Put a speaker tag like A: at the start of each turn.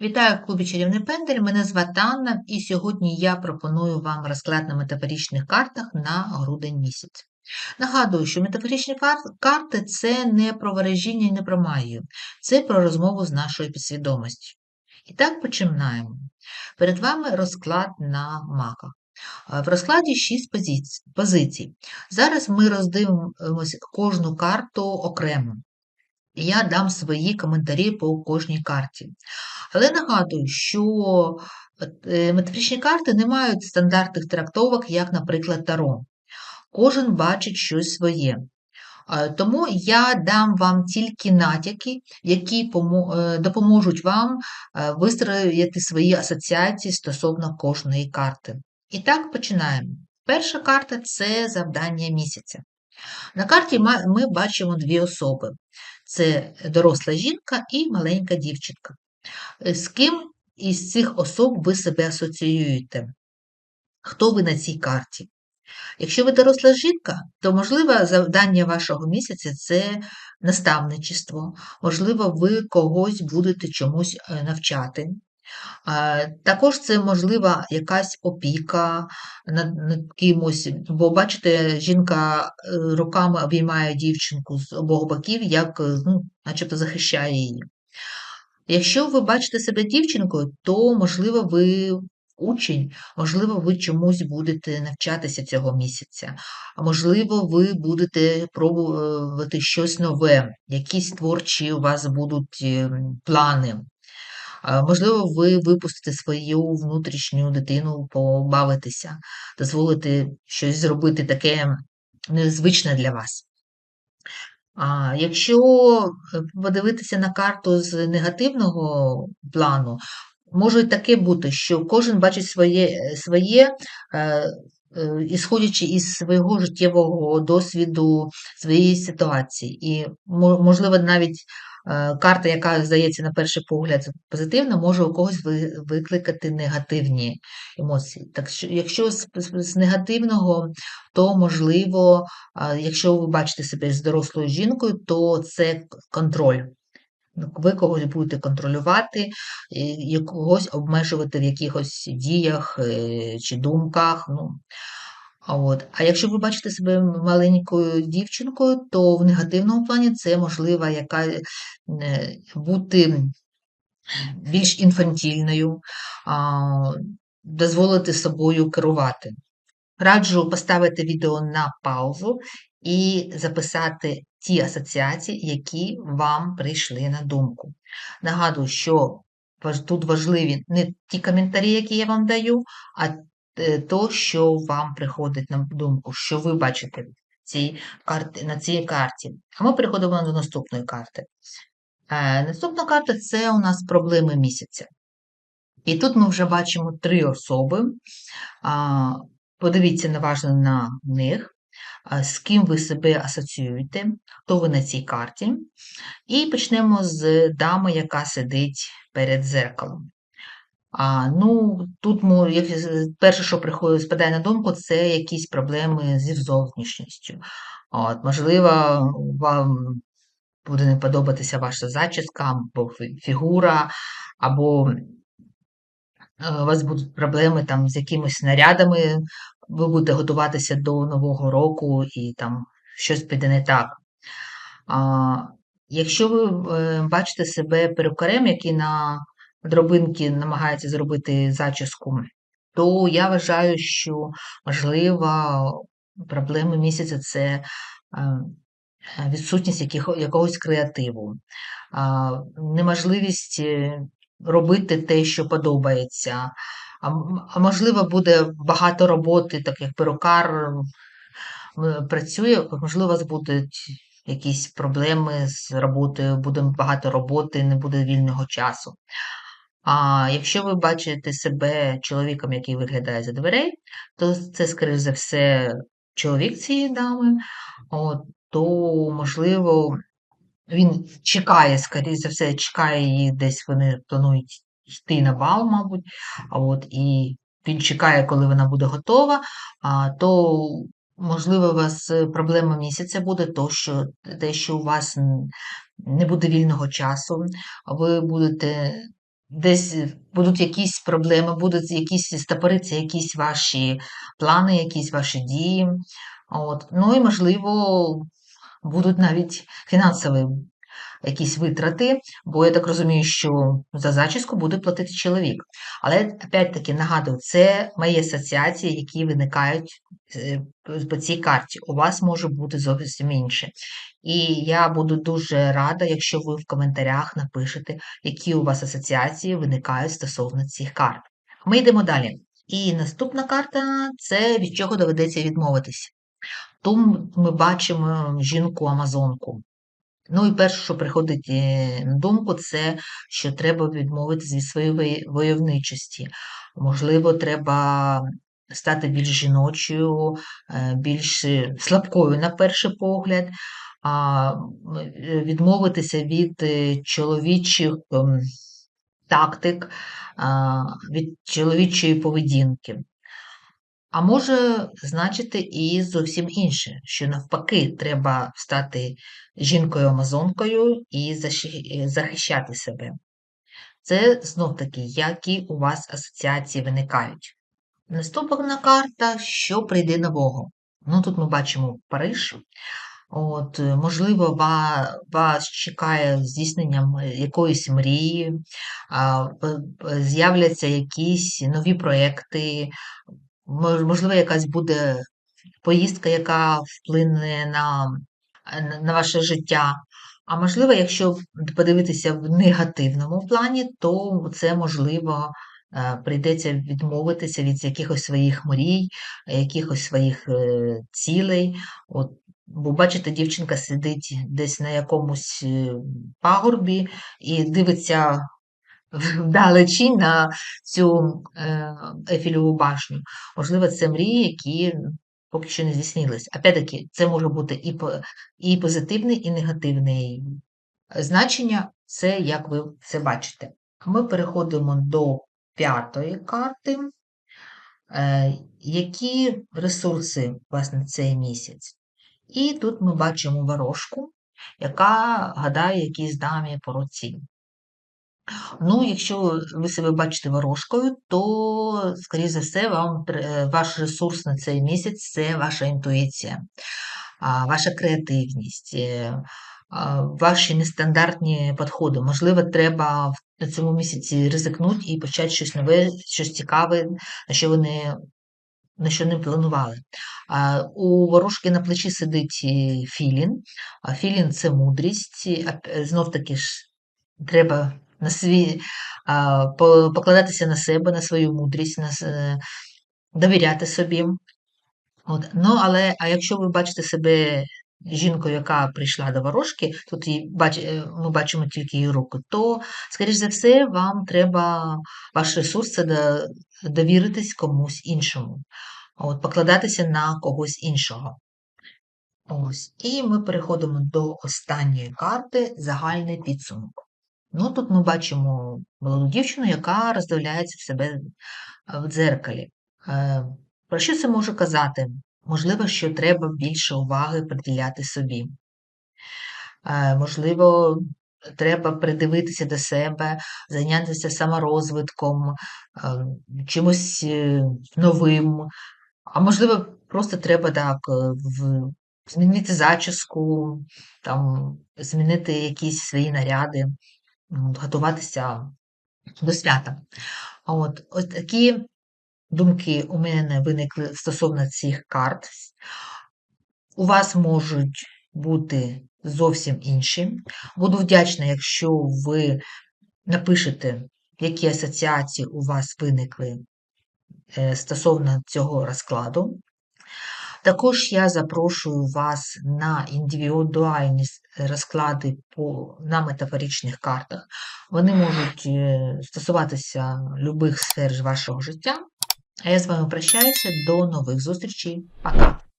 A: Вітаю в клубі Чарівний Пендель. Мене звати Анна, і сьогодні я пропоную вам розклад на метафорічних картах на грудень місяць. Нагадую, що метафоричні кар- карти це не про ворожіння і не про магію, це про розмову з нашою підсвідомістю. І так починаємо. Перед вами розклад на маках. Е, В розкладі 6 позицій. позицій. Зараз ми роздивимося кожну карту окремо. Я дам свої коментарі по кожній карті. Але нагадую, що е, метафоричні карти не мають стандартних трактовок, як, наприклад, Таро. Кожен бачить щось своє. Е, Тому я дам вам тільки натяки, які е, допоможуть вам вистроїти свої асоціації стосовно кожної карти. І так починаємо. Перша карта це завдання місяця. На карті ми бачимо дві особи: це доросла жінка і маленька дівчинка. З ким із цих особ ви себе асоціюєте? Хто ви на цій карті? Якщо ви доросла жінка, то, можливо, завдання вашого місяця це наставничество, можливо, ви когось будете чомусь е, навчати. Також це можлива якась опіка над, над кимось, бо бачите, жінка е, руками обіймає дівчинку з обох боків, як е, ну, начебто захищає її. Якщо ви бачите себе дівчинкою, то, можливо, ви учень, можливо, ви чомусь будете навчатися цього місяця, а можливо, ви будете пробувати щось нове, якісь творчі у вас будуть ем, плани. Можливо, ви випустите свою внутрішню дитину побавитися, дозволите щось зробити таке незвичне для вас. А якщо е, подивитися на карту з негативного плану, може таке бути, що кожен бачить своє, е, своє е, ісходячи із свого життєвого досвіду, своєї ситуації. І, можливо, навіть карта, яка здається на перший погляд позитивна, може у когось викликати негативні емоції. Так що, якщо з, негативного, то можливо. Якщо ви бачите себе з дорослою жінкою, то це контроль. Ну, Ви когось будете контролювати, когось обмежувати в якихось діях е, чи думках. Ну. А От. А якщо ви бачите себе маленькою дівчинкою, то в негативному плані це можливо яка, е, бути більш інфантільною, дозволити собою керувати. Раджу поставити відео на паузу і записати ті асоціації, які вам прийшли на думку. Нагадую, що тут важливі не ті коментарі, які я вам даю, а то, що вам приходить на думку, що ви бачите цій карті, на цій карті. А ми переходимо до наступної карти. Е, Наступна карта це у нас проблеми місяця. І тут ми вже бачимо три особи. А, Подивіться уважно на них, з ким ви себе асоціюєте, хто ви на цій карті. І почнемо з дами, яка сидить перед зеркалом. А, ну, тут як, перше, що приходить, спадає на думку, це якісь проблеми зі зовнішністю. От, можливо, вам буде не подобатися ваша зачіска, або фігура, або е, у вас будуть проблеми там з якимись нарядами, ви будете готуватися до Нового року і там щось піде не так. А, якщо ви е, бачите себе перукарем, який на дробинки намагається зробити зачіску, то я вважаю, що можливо проблеми місяця це е, е, відсутність якогось креативу, неможливість е, робити те, що подобається. А, можливо, буде багато роботи, так як перукар працює, можливо, будуть якісь проблеми з роботою, буде багато роботи, не буде вільного часу. А якщо ви бачите себе чоловіком, який виглядає за дверей, то це, скоріш за все, чоловік цієї дами, от, то, можливо, він чекає, скоріш за все, чекає її, десь вони планують йти на бал, мабуть, от, і він чекає, коли вона буде готова, а, то, можливо, у вас е, проблема місяця буде, то, що, те, що у вас не буде вільного часу, ви будете десь будуть якісь проблеми, будуть якісь стопориться якісь ваші плани, якісь ваші дії. От. Ну і, можливо, будуть навіть фінансові якісь витрати, бо я так розумію, що за зачіску буде платити чоловік. Але опять-таки нагадую, це мої асоціації, які виникають е, по цій карті. У вас може бути зовсім інше. І я буду дуже рада, якщо ви в коментарях напишете, які у вас асоціації виникають стосовно цих карт. Ми йдемо далі. І наступна карта це від чого доведеться відмовитись. Тут ми бачимо жінку-амазонку. Ну і перше, що приходить е, на думку, це що треба відмовитися від своєї войовничості. Можливо, треба стати більш жіночою, е, більш слабкою на перший погляд, а е, відмовитися від чоловічих ем, тактик, від чоловічої поведінки. А може значити і зовсім інше, що навпаки, треба стати жінкою-амазонкою і захищати себе. Це знов таки, які у вас асоціації виникають. Наступна карта, що прийде нового. Ну, Тут ми бачимо Париж. От, Можливо, вас чекає здійснення якоїсь мрії, з'являться якісь нові проекти, можливо, якась буде поїздка, яка вплине на, на ваше життя. А можливо, якщо подивитися в негативному плані, то це можливо. Е, прийдеться відмовитися від якихось своїх мрій, якихось своїх е, цілей. От, Бо, бачите, дівчинка сидить десь на якомусь е, пагорбі і дивиться вдалечінь на цю е, Ефіліву башню. Можливо, це мрії, які поки що не здійснились. Опять-таки, це може бути і і позитивне, і негативне значення, це як ви це бачите. Ми переходимо до п'ятої карти. Е, які ресурси на цей місяць? І тут ми бачимо ворожку, яка гадає якісь дамі по році. Ну, якщо ви себе бачите ворожкою, то, скоріше за все, вам ваш ресурс на цей місяць це ваша інтуїція, ваша креативність, е, ваші нестандартні підходи. Можливо, треба на цьому місяці ризикнути і почати щось нове, щось цікаве, на що вони. На що не планували. У ворожки на плечі сидить е, філін. Філін це мудрість. Знов таки ж треба на свій, покладатися на себе, на свою мудрість, на, довіряти собі. От. Ну, але, А якщо ви бачите себе жінкою, яка прийшла до ворожки, тут її, бач, е, ми бачимо тільки її руку, то, скоріш за все, вам треба ваш ресурс це довіритись комусь іншому, От, покладатися на когось іншого. Ось. І ми переходимо до останньої карти загальний підсумок. Ну, Тут ми бачимо молоду дівчину, яка роздивляється в себе е, в дзеркалі. Е, про що це може казати? Можливо, що треба більше уваги приділяти собі. Е, можливо, треба придивитися до себе, зайнятися саморозвитком, чимось новим. А можливо, просто треба так змінити зачіску, там, змінити якісь свої наряди готуватися до свята. От, Ось такі думки у мене виникли стосовно цих карт. У вас можуть бути зовсім інші. Буду вдячна, якщо ви напишете, які асоціації у вас виникли е, стосовно цього розкладу. Також я запрошую вас на індивідуальні розклади по, на метафоричних картах. Вони можуть е, стосуватися любих сфер вашого життя. А я з вами прощаюся. До нових зустрічей. Пока!